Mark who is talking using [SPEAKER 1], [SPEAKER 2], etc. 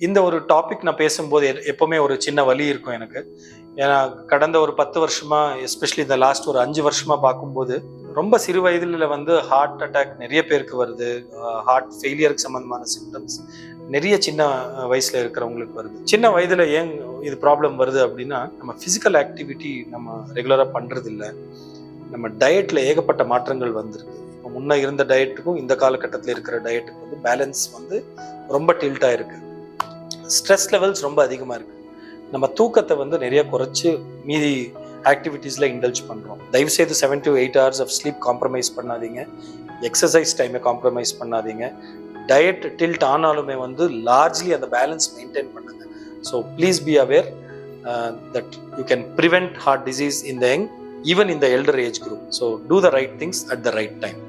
[SPEAKER 1] இந்த ஒரு டாபிக் நான் பேசும்போது எ- எப்பவுமே ஒரு சின்ன வழி இருக்கும் எனக்கு. ஏன்னா கடந்த ஒரு பத்து வருஷமா எஸ்பெஷலி இந்த லாஸ்ட் ஒரு அஞ்சு வருஷமா பார்க்கும்போது ரொம்ப சிறு வயதுல வந்து ஹார்ட் அட்டாக் நிறைய பேருக்கு வருது. ஹார்ட் ஃபெயிலியருக்கு சம்பந்தமான சிம்டம்ஸ் நிறைய சின்ன அஹ், வயசுல இருக்கிறவங்களுக்கு வருது. சின்ன வயதுல ஏன் இது ப்ராப்ளம் வருது அப்படின்னா நம்ம ஃபிசிக்கல் ஆக்டிவிட்டி நம்ம ரெகுலராக பண்றது இல்லை நம்ம டயட்ல ஏகப்பட்ட மாற்றங்கள் வந்திருக்கு. இப்போ முன்ன இருந்த டயட்டுக்கும் இந்த காலகட்டத்தில் இருக்கிற டயட்டுக்கு வந்து பேலன்ஸ் வந்து ரொம்ப டில்ட்டாக இருக்குது ஸ்ட்ரெஸ் லெவல்ஸ் ரொம்ப அதிகமாக இருக்கு. நம்ம தூக்கத்தை வந்து நிறைய குறைச்சி மீதி ஆக்டிவிட்டீஸில் இண்டல்ஜ் பண்ணுறோம் தயவுசெய்து seven to eight hours of sleep compromise பண்ணாதீங்க. எக்ஸசைஸ் டைமை காம்ப்ரமைஸ் பண்ணாதீங்க. டயட் டில்ட் ஆனாலுமே வந்து லார்ஜ்லி அந்த பேலன்ஸ் மெயின்டைன் பண்ணுங்க. So please be aware that you can prevent heart disease in the young even in the elder age group so do the right things at the right time